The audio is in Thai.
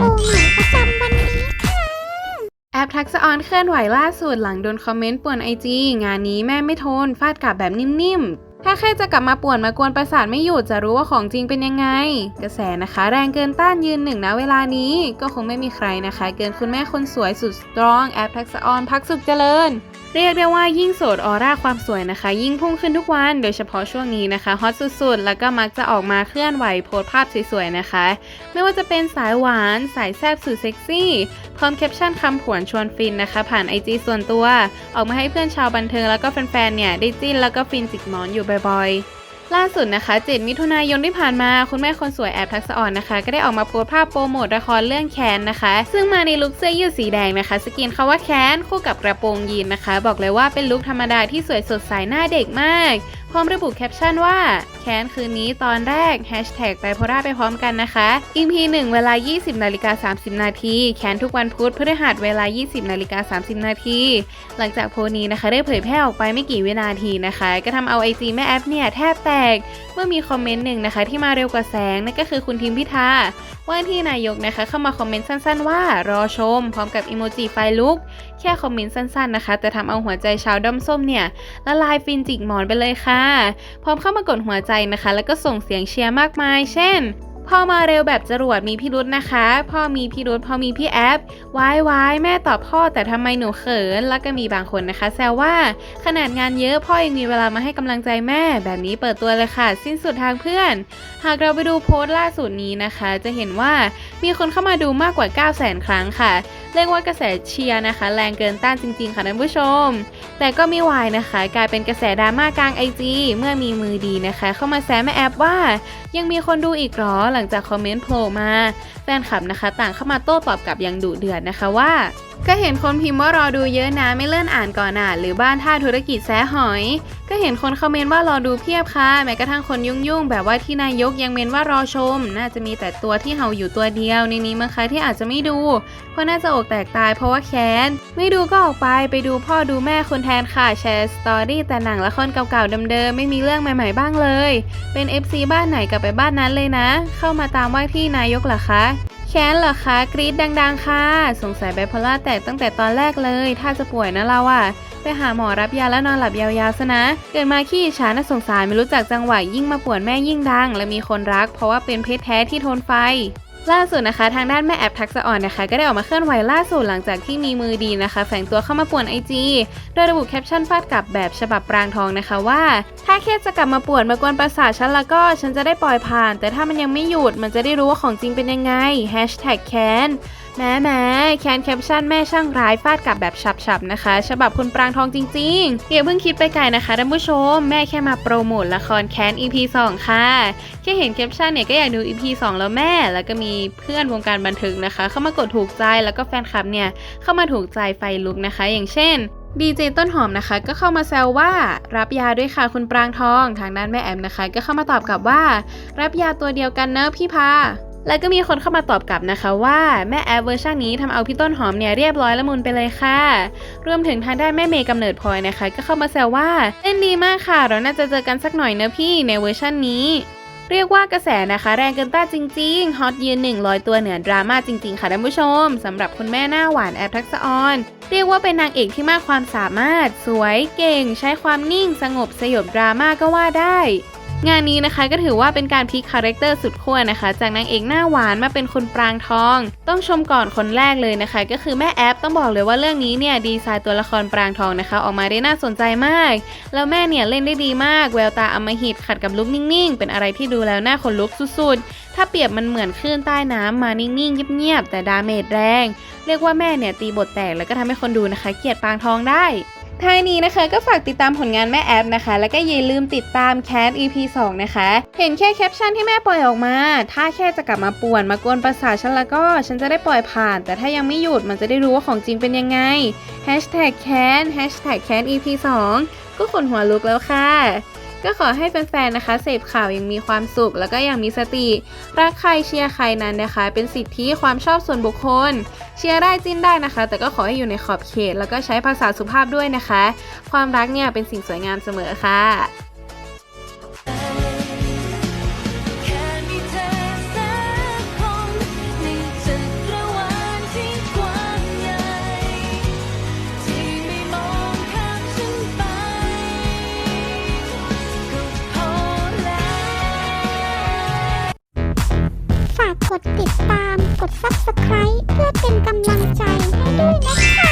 หมประจำค่ะ แอปทักษะออนเคลื่อนไหวล่าสุดหลังโดนคอมเมนต์ป่วนไอจีงานนี้แม่ไม่ทน ฟาดกลับแบบนิ่มๆ ถ้าใครจะกลับมาป่วนมากวนประสาทไม่หยุดจะรู้ว่าของจริงเป็นยังไง กระแสนะคะแรงเกินต้านยืนหนึ่งนะเวลานี้ ก็คงไม่มีใครนะคะ เกินคุณแม่คนสวยสุดสตรองแอปทักษะออนพักสุขเจริญ เรียกได้ว่ายิ่งโสดออร่าความสวยนะคะ ยิ่งพุ่งขึ้นทุกวัน โดยเฉพาะช่วงนี้นะคะฮอตสุดๆ แล้วก็มักจะออกมาเคลื่อนไหวโพสภาพสวยๆนะคะ ไม่ว่าจะเป็นสายหวาน สายแซ่บสุดเซ็กซี่ พร้อมแคปชั่นคำผวนชวนฟินนะคะ ผ่านไอจีส่วนตัว ออกมาให้เพื่อนชาวบันเทิงแล้วก็แฟนๆเนี่ยได้จิ้นแล้วก็ฟินจิกหมอนอยู่บ่อยๆ ล่าสุดนะคะ7มิถุนายนที่ผ่านมา คุณแม่คนสวยแอบทักษะอ่อนนะคะ ก็ได้ออกมาโพสภาพโปรโมทละครเรื่องแค้นนะคะ ซึ่งมาในลุคเสื้อยืดสีแดงนะคะ สกินคาว่าแค้นคู่กับกระโปรงยีนนะคะ บอกเลยว่าเป็นลุคธรรมดาที่สวยสดใสหน้าเด็กมาก พร้อมระบุแคปชั่นว่า แค้นคืนนี้ตอนแรกแฮชแท็กไปโพราไปพร้อมกันนะคะ EP 1 เวลา 20 นาฬิกา 30 นาที แค้นทุกวันพุธพฤหัสเวลา 20 นาฬิกา 30 นาที หลังจากโพนี้นะคะ ได้เผยแพร่ออกไปไม่กี่วินาทีนะคะ ก็ทำเอาไอจีแม่แอปเนี่ยแทบแตก เมื่อมีคอมเมนต์หนึ่งนะคะ ที่มาเร็วกว่าแสงนั่นก็คือคุณทิมพิธาว่าที่นายกนะคะเข้ามาคอมเมนต์สั้นๆ ว่ารอชม พร้อมกับอีโมจิไฟลุก แค่คอมเมนต์สั้นๆนะคะ แต่ทำเอาหัวใจชาวด้อมส้มเนี่ยละลายฟินจิกหมอนไปเลยค่ะพร้อมเข้ามากดหัวใจนะคะ แล้วก็ส่งเสียงเชียร์มากมาย เช่น พ่อมาเร็วแบบจรวดมีพี่รุธนะคะ พ่อมีพี่รุธพ่อมีพี่แอปวายวายแม่ตอบพ่อแต่ทำไมหนูเขิน แล้วก็มีบางคนนะคะ แซวว่าขนาดงานเยอะพ่อยังมีเวลามาให้กำลังใจแม่ แบบนี้เปิดตัวเลยค่ะ สิ้นสุดทางเพื่อน หากเราไปดูโพสต์ล่าสุดนี้นะคะ จะเห็นว่ามีคนเข้ามาดูมากกว่า 9 0 0 0 0 0 ครั้งค่ะ เรียกว่ากระแสเชียร์นะคะ แรงเกินต้านจริง ๆ ค่ะท่านผู้ชม แต่ก็ไม่วายนะคะ กลายเป็นกระแสดราม่ากลางไอจีเมื่อมีมือดีนะคะ เข้ามาแซะแม่แอปว่า ยังมีคนดูอีกหรอหลัังจากคอมเมนต์โผล่มา แฟนคลับนะคะ ต่างเข้ามาโต้ตอบกลับอย่างดุเดือดนะคะว่า ก็เห็นคนพิมพ์ว่ารอดูเยอะนะไม่เลื่อนอ่านก่อนอะหรือบ้านท่าธุรกิจแซหอย ก็เห็นคนคอมเมนต์ว่ารอดูเพียบค่ะแม้กระทั่งคนยุ่งๆ แบบว่าที่นายกยังเมนว่ารอชม น่าจะมีแต่ตัวที่เห่าอยู่ตัวเดียวในนี้มั้งคะที่อาจจะไม่ดู เพราะน่าจะอกแตกตายเพราะว่าแค้น ไม่ดูก็ออกไปไปดูพ่อดูแม่คนแทนค่ะแชร์สตอรี่แต่หนังละครเก่าๆเดิมๆไม่มีเรื่องใหม่ ๆบ้างเลย เป็น FC บ้านไหนกลับไปบ้านนั้นเลยนะ เข้ามาตามว่าที่นายกหรอคะ แค้นเหรอคะ กรี๊ดดัง ๆ ค่ะ สงสัยไบโพล่าแตกตั้งแต่ตอนแรกเลย ถ้าจะป่วยนะเราอะไปหาหมอรับยาแล้วนอนหลับยาวๆซะนะ เกิดมาขี้ฉาน่าสงสารไม่รู้จักจังหวะยิ่งมาป่วนแม่ยิ่งดัง และมีคนรัก เพราะว่าเป็นเพศแท้ที่ทนไฟ ล่าสุดนะคะ ทางด้านแม่แอปทักษะอ่อนนะคะ ก็ได้ออกมาเคลื่อนไหวล่าสุดหลังจากที่มีมือดีนะคะ แฝงตัวเข้ามาป่วนไอจีโดยระบุแคปชั่นฟาดกลับแบบฉบับปรางทองนะคะว่า ถ้าแค่จะกลับมาป่วนมากวนประสาทฉันแล้วก็ฉันจะได้ปล่อยผ่าน แต่ถ้ามันยังไม่หยุดมันจะได้รู้ว่าของจริงเป็นยังไงแฮชแท็กแคนแม้แม้แคนแคปชั่นแม่ช่างร้ายฟาดกลับแบบฉับๆนะคะ ฉบับคุณปรางทองจริงๆอย่าเพิ่งคิดไปไกลนะคะท่านผู้ชม แม่แค่มาโปรโมทละครแคน EP 2 ค่ะแค่เห็นแคปชั่นเนี่ยก็อยากดู EP 2 แล้วแม่ แล้วก็มีเพื่อนวงการบันเทิงนะคะ เข้ามากดถูกใจแล้วก็แฟนคลับเนี่ยเข้ามาถูกใจไฟลุกนะคะ อย่างเช่นดีเจต้นหอมนะคะ ก็เข้ามาแซวว่ารับยาด้วยค่ะคุณปรางทองทางด้านแม่แอมนะคะ ก็เข้ามาตอบกลับว่า รับยาตัวเดียวกันเนอะพี่พาแล้วก็มีคนเข้ามาตอบกลับนะคะว่าแม่แอปเวอร์ชันนี้ทำเอาพี่ต้นหอมเนี่ยเรียบร้อยละมุนไปเลยค่ะ รวมถึงทางด้านแม่เมย์กำเนิดพลอยนะคะ ก็เข้ามาแซวว่าเล่นดีมากค่ะ เราน่าจะเจอกันสักหน่อยเนอะพี่ในเวอร์ชันนี้ เรียกว่ากระแสนะคะแรงเกินต้านจริง ๆ ฮอตยืนหนึ่งลอยตัวเหนือดราม่าจริง ๆ ค่ะท่านผู้ชมสำหรับคุณแม่หน้าหวานแอปทักษออน เรียกว่าเป็นนางเอกที่มากความสามารถ สวยเก่ง ใช้ความนิ่งสงบสยบดราม่าก็ว่าได้ งานนี้นะคะก็ถือว่าเป็นการพลิกคาแรคเตอร์สุดขั้วนะคะ จากนางเอกหน้าหวานมาเป็นคนปรางทอง ต้องชมก่อนคนแรกเลยนะคะ ก็คือแม่แอปต้องบอกเลยว่าเรื่องนี้เนี่ยดีไซน์ตัวละครปรางทองนะคะ ออกมาได้น่าสนใจมาก แล้วแม่เนี่ยเล่นได้ดีมาก แววตาอมหิตขัดกับลุกนิ่งๆ เป็นอะไรที่ดูแล้วน่าขนลุกสุดๆ ถ้าเปรียบมันเหมือนคลื่นใต้น้ำมานิ่งๆเงียบๆแต่ดาเมจแรง เรียกว่าแม่เนี่ยตีบทแตกแล้วก็ทำให้คนดูนะคะ เกลียดปรางทองได้ ท้ายนี้นะคะก็ฝากติดตามผลงานแม่แอปนะคะ แล้วก็อย่าลืมติดตามแคส EP 2 นะคะ เห็นแค่แคปชั่นที่แม่ปล่อยออกมา ถ้าแค่จะกลับมาป่วนมากวนประสาทฉันแล้วก็ ฉันจะได้ปล่อยผ่าน แต่ถ้ายังไม่หยุดมันจะได้รู้ว่าของจริงเป็นยังไง Hashtag แคน Hashtag แคน EP 2 ก็ขนหัวลุกแล้วค่ะ ก็ขอให้แฟนๆนะคะ เสพข่าวยังมีความสุข แล้วก็ยังมีสติ รักใครเชียร์ใครนั้นนะคะ เป็นสิทธิความชอบส่วนบุคคล เชียร์ได้จิ้นได้นะคะ แต่ก็ขอให้อยู่ในขอบเขต แล้วก็ใช้ภาษาสุภาพด้วยนะคะ ความรักเนี่ยเป็นสิ่งสวยงามเสมอค่ะ กดติดตาม กด subscribe เพื่อเป็นกำลังใจให้ด้วยนะคะ